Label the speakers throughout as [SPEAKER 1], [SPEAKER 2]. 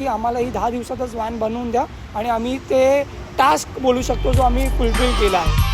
[SPEAKER 1] की आम्हाला ही दहा दिवसातच व्हॅन बनवून द्या आणि आम्ही ते टास्क बोलू शकतो जो आम्ही फुलफिल केला आहे.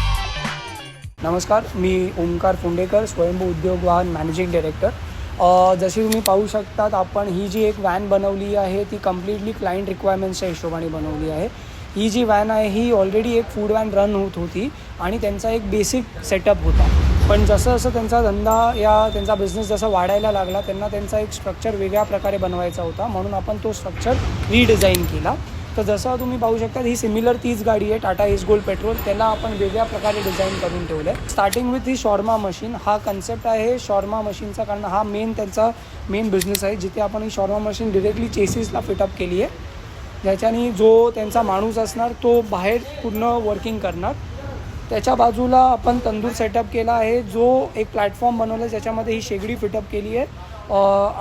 [SPEAKER 1] नमस्कार मी ओमकार फुंडेकर स्वयंभू उद्योग वाहन मॅनेजिंग डायरेक्टर जशी तुम्ही पाहू शकतात आपण ही जी एक व्हॅन बनवली आहे ती कम्प्लिटली क्लायंट रिक्वायरमेंट्सच्या हिशोबाने बनवली आहे. ही जी व्हॅन आहे ही ऑलरेडी एक फूड व्हॅन रन होत होती आणि त्यांचा एक बेसिक सेटअप होता. पण जसं जसं त्यांचा धंदा या त्यांचा बिझनेस जसा वाढायला लागला त्यांना त्यांचा एक स्ट्रक्चर वेगळ्या प्रकारे बनवायचा होता. म्हणून आपण तो स्ट्रक्चर रिडिझाईन केला. तर जसं तुम्ही पाहू शकता ही सिमिलर तीच गाडी आहे टाटा इस गोल्ड पेट्रोल त्याला आपण वेगळ्या प्रकारे डिझाईन करून ठेवलं आहे स्टार्टिंग विथ ही शॉर्मा मशीन हा कन्सेप्ट आहे शॉर्मा मशीनचा कारण हा मेन त्यांचा मेन बिझनेस आहे जिथे आपण ही शॉर्मा मशीन डिरेक्टली चेसिसला फिटअप केली आहे. ज्याच्याने जो त्यांचा माणूस असणार तो बाहेर पूर्ण वर्किंग करणार. त्याच्या बाजूला आपण तंदूर सेटअप केला आहे. जो एक प्लॅटफॉर्म बनवला आहे ज्याच्यामध्ये ही शेगडी फिटअप केली आहे.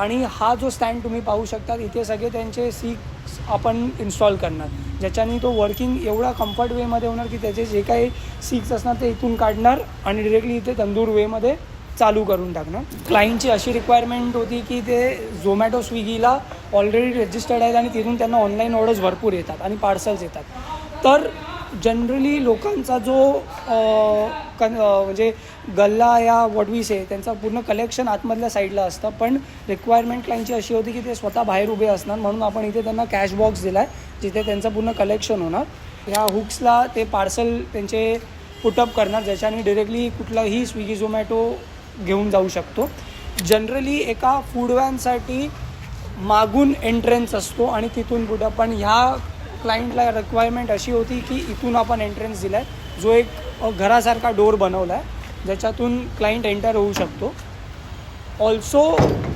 [SPEAKER 1] आणि हा जो स्टँड तुम्ही पाहू शकता इथे सगळे त्यांचे सीक्स आपण इन्स्टॉल करणार. ज्याच्याने तो वर्किंग एवढा कम्फर्ट वेमध्ये होणार की त्याचे जे काही सीक्स असणार ते इथून काढणार आणि डिरेक्टली इथे तंदूर वेमध्ये चालू करून टाकणार. क्लायंटची अशी रिक्वायरमेंट होती की ते झोमॅटो स्विगीला ऑलरेडी रजिस्टर्ड आहेत आणि तिथून त्यांना ऑनलाईन ऑर्डर्स भरपूर येतात आणि पार्सल्स येतात. तर जनरली लोकांचा जो कन म्हणजे गल्ला या वडवीसे त्यांचा पूर्ण कलेक्शन आतमधल्या साईडला असतं. पण रिक्वायरमेंट क्लायंटची अशी होती की ते स्वतः बाहेर उभे असणार म्हणून आपण इथे त्यांना कॅश बॉक्स दिला आहे जिथे त्यांचं पूर्ण कलेक्शन होणार. ह्या हुक्सला ते पार्सल त्यांचे पुटअप करणार ज्याच्याने डिरेक्टली कुठलाही स्विगी झोमॅटो घेऊन जाऊ शकतो. जनरली एका फूड वॅनसाठी मागून एंट्रन्स असतो आणि तिथून पुढं. पण ह्या क्लायंटला रिक्वायरमेंट अशी होती की इथून आपण एंट्रन्स दिला आहे जो एक घरासारखा डोर बनवला आहे ज्याच्यातून क्लायंट एंटर होऊ शकतो. ऑल्सो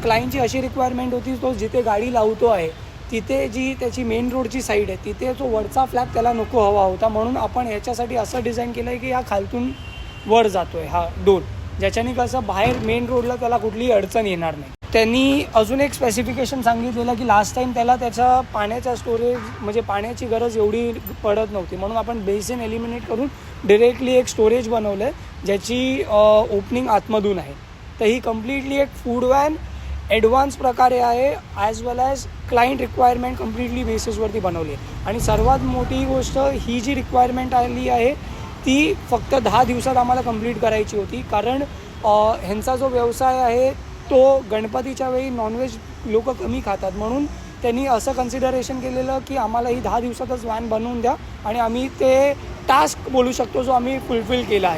[SPEAKER 1] क्लायंटची अशी रिक्वायरमेंट होती तो जिथे गाडी लावतो आहे तिथे जी त्याची मेन रोडची साईड आहे तिथे जो वरचा फ्लॅप त्याला नको हवा होता. म्हणून आपण ह्याच्यासाठी असं डिझाईन केलं आहे की हा खालतून वर जातो आहे हा डोर ज्याच्याने कसं बाहेर मेन रोडला त्याला कुठलीही अडचण येणार नाही. त्यांनी अजून एक स्पेसिफिकेशन सांगितलेलं की लास्ट टाईम त्याला त्याचा पाण्याचा स्टोरेज म्हणजे पाण्याची गरज एवढी पडत नव्हती. म्हणून आपण बेसिन एलिमिनेट करून डिरेक्टली एक स्टोरेज बनवलं आहे ज्याची ओपनिंग आतमधून आहे. तर ही कम्प्लिटली एक फूड वॅन ॲडव्हान्स प्रकारे आहे as well as client requirement completely बेसिसवरती बनवली आहे. आणि सर्वात मोठी गोष्ट ही जी रिक्वायरमेंट आली आहे ती फक्त दहा दिवसात आम्हाला कंप्लीट करायची होती. कारण ह्यांचा जो व्यवसाय आहे तो गणपतीच्या वेळी नॉनव्हेज लोक कमी खातात. म्हणून त्यांनी असं कन्सिडरेशन केलेलं की आम्हाला ही दहा दिवसातच व्हॅन बनवून द्या आणि आम्ही ते टास्क बोलू शकतो जो आम्ही फुलफिल केला आहे.